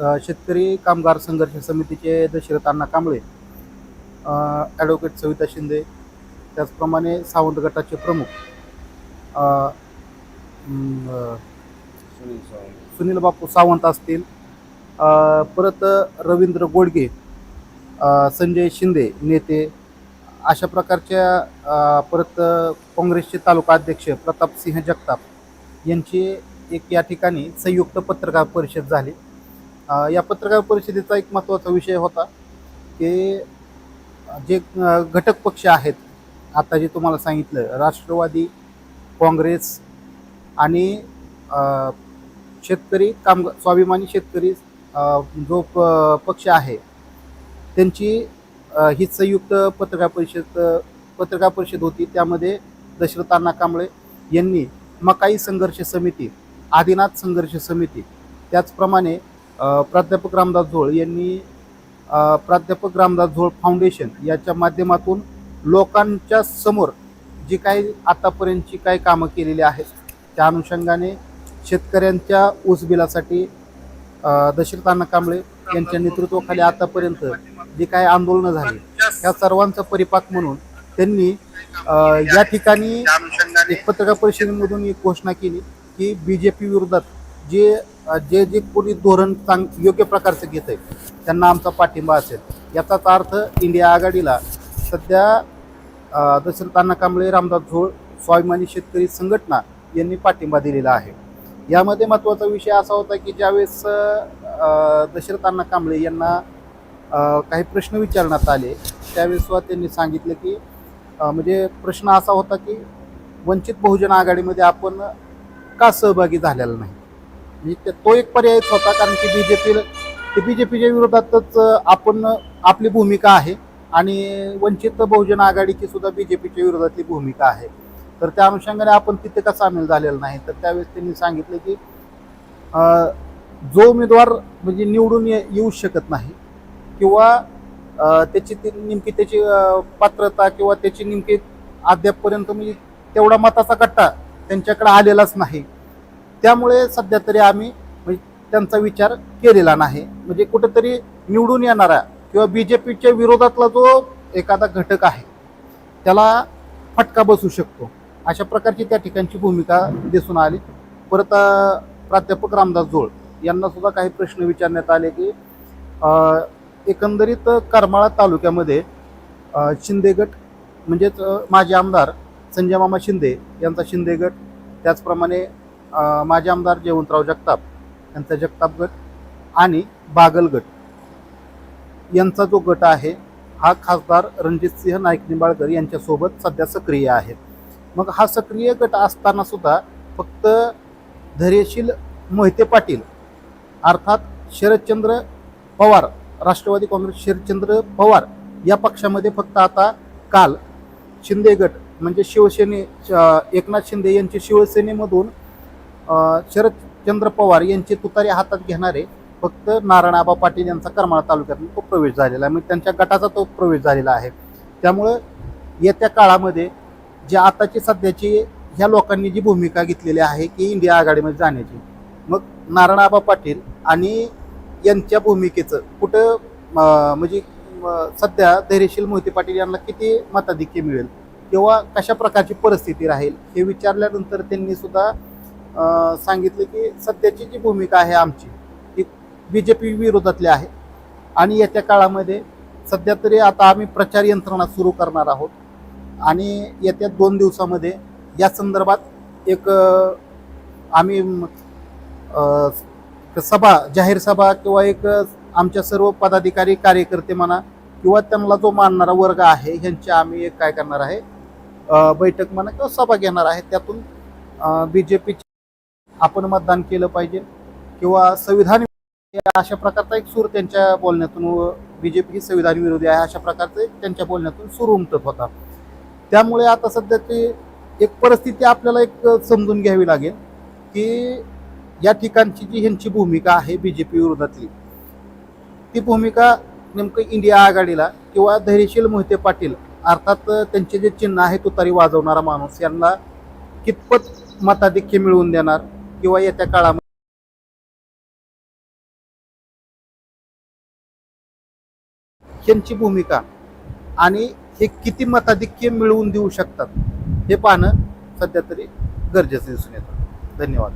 शेतकरी कामगार संघर्ष समितीचे दशरथ अण्णा कांबळे ॲडव्होकेट सविता शिंदे त्याचप्रमाणे सावंत गटाचे प्रमुख सुनील बापू सावंत असतील. परत रवींद्र गोडगे संजय शिंदे नेते अशा प्रकारच्या परत काँग्रेसचे तालुका अध्यक्ष प्रतापसिंह जगताप यांची एक या ठिकाणी संयुक्त पत्रकार परिषद झाली. या पत्रकार परिषदेचा एक महत्त्वाचा विषय होता की जे घटक पक्ष आहेत आता जे तुम्हाला सांगितलं राष्ट्रवादी काँग्रेस आणि शेतकरी काम स्वाभिमानी शेतकरी जो प पक्ष आहे त्यांची ही संयुक्त पत्रकार परिषद पत्रकार परिषद होती. त्यामध्ये दशरथ अण्णा कांबळे यांनी मकाई संघर्ष समिती आदिनाथ संघर्ष समिती त्याचप्रमाणे प्राध्यापक रामदास झोळ यांनी प्राध्यापक रामदास झोळ फाउंडेशन याच्या माध्यमातून लोकांच्या समोर जी काही आतापर्यंतची काही कामं केलेली आहेत त्या अनुषंगाने शेतकऱ्यांच्या ऊस बिलासाठी दशरथ अण्णा कांबळे यांच्या नेतृत्वाखाली आतापर्यंत जी काही आंदोलनं झाली त्या सर्वांचा परिपाक म्हणून त्यांनी या ठिकाणी एक पत्रकार परिषदेमधून एक घोषणा केली की बी जे पी विरोधात जे जे जे कोणी धोरण चांग योग्य प्रकारचं घेत आहे त्यांना आमचा पाठिंबा असेल. याचाच अर्थ इंडिया आघाडीला सध्या दशरथांना दशरथ अण्णा कांबळे रामदास झोळ स्वाभिमानी शेतकरी संघटना यांनी पाठिंबा दिलेला आहे. यामध्ये महत्त्वाचा विषय असा होता की ज्यावेळेस दशरथांना दशरथ अण्णा कांबळे यांना काही प्रश्न विचारण्यात आले त्यावेळेस सुद्धा त्यांनी सांगितलं की म्हणजे प्रश्न असा होता की वंचित बहुजन आघाडीमध्ये आपण का सहभागी झालेला नाही? म्हणजे ते- तो एक पर्यायच होता कारण की बी जे पीला ते बी जे पीच्या विरोधातच आपण आपली भूमिका आहे. आणि वंचित बहुजन आघाडीची सुद्धा बी जे पीच्या विरोधातली भूमिका आहे. तर त्या अनुषंगाने आपण तिथे का सामील झालेलं नाही? तर त्यावेळेस त्यांनी सांगितलं की जो उमेदवार म्हणजे निवडून येऊ शकत नाही किंवा त्याची ती नेमकी त्याची पात्रता किंवा त्याची नेमकी अद्यापपर्यंत म्हणजे तेवढा मताचा कट्टा त्यांच्याकडे आलेलाच नाही. त्यामुळे सध्या तरी आम्ही म्हणजे त्यांचा विचार केलेला नाही. म्हणजे कुठेतरी निवडून येणारा किंवा बी जे पीच्या विरोधातला जो एखादा घटक आहे त्याला फटका बसू शकतो. अशा प्रकारची त्या ठिकाणची भूमिका दिसून आली. परत प्राध्यापक रामदास जोळ यांना सुद्धा काही प्रश्न विचारण्यात आले की एकंदरीत करमाळा तालुक्यामध्ये शिंदेगट शिंदे गट म्हणजेच माजी आमदार संजय मामा शिंदे यांचा शिंदे गट त्याचप्रमाणे अ, माजी आमदार जयवंतराव जगताप यांचा जगताप गट आणि बागल गट. यांचा जो गट आहे हा खासदार रणजितसिंह नाईक निंबाळकर यांच्यासोबत सध्या सक्रिय आहे. मग हा सक्रिय गट असताना सुद्धा फक्त धैर्यशील मोहिते पाटील अर्थात शरदचंद्र पवार राष्ट्रवादी काँग्रेस शरदचंद्र पवार या पक्षामध्ये फक्त आता काल शिंदे गट म्हणजे शिवसेने एकनाथ शिंदे यांचे शिवसेनेमधून शरदचंद्र पवार यांची तुतारी हातात घेणारे फक्त नारायणआबा पाटील यांचा करमाळा तालुक्यात तो प्रवेश झालेला आहे. म्हणजे त्यांच्या गटाचा तो प्रवेश झालेला आहे. त्यामुळं येत्या काळामध्ये जे आताची सध्याची ह्या लोकांनी जी भूमिका घेतलेली आहे की इंडिया आघाडीमध्ये जाण्याची मग नारायणाबा पाटील आणि यांच्या भूमिकेचं कुठं म्हणजे सध्या धैर्यशील मोहिते पाटील यांना किती मताधिक्य मिळेल किंवा कशा प्रकारची परिस्थिती राहील हे विचारल्यानंतर त्यांनी सुद्धा सांगितलं की सध्याची जी भूमिका आहे आमची ती बी जे पी विरोधातली आहे. आणि येत्या काळामध्ये सध्या तरी आता आम्ही प्रचार यंत्रणा सुरू करणार आहोत. आणि येत्या दोन दिवसामध्ये या संदर्भात एक आम्ही सभा जाहीर सभा किंवा एक आमच्या सर्व पदाधिकारी कार्यकर्ते म्हणा किंवा त्यांना जो मानणारा वर्ग आहे ह्यांची आम्ही एक काय करणार आहे बैठक म्हणा किंवा सभा घेणार आहे. त्यातून बी जे पीची आपण मतदान केलं पाहिजे किंवा संविधान अशा प्रकारचा एक सूर त्यांच्या बोलण्यातून बी जे पी ही संविधान विरोधी आहे अशा प्रकारचे त्यांच्या बोलण्यातून सूर उमटत होता. त्यामुळे आता सध्या ते एक परिस्थिती आपल्याला एक समजून घ्यावी लागेल की या ठिकाणची जी ह्यांची भूमिका आहे बी जे पी विरोधातली ती भूमिका नेमकं इंडिया आघाडीला किंवा धैर्यशील मोहिते पाटील अर्थात त्यांचे जे चिन्ह आहे तुतारी वाजवणारा माणूस यांना कितपत मताधिक्य मिळवून देणार? किंवा येत्या काळामध्ये त्यांची भूमिका आणि हे किती मताधिक्य मिळवून देऊ शकतात हे पाहणं सध्या तरी गरजेचं दिसून येतं. धन्यवाद.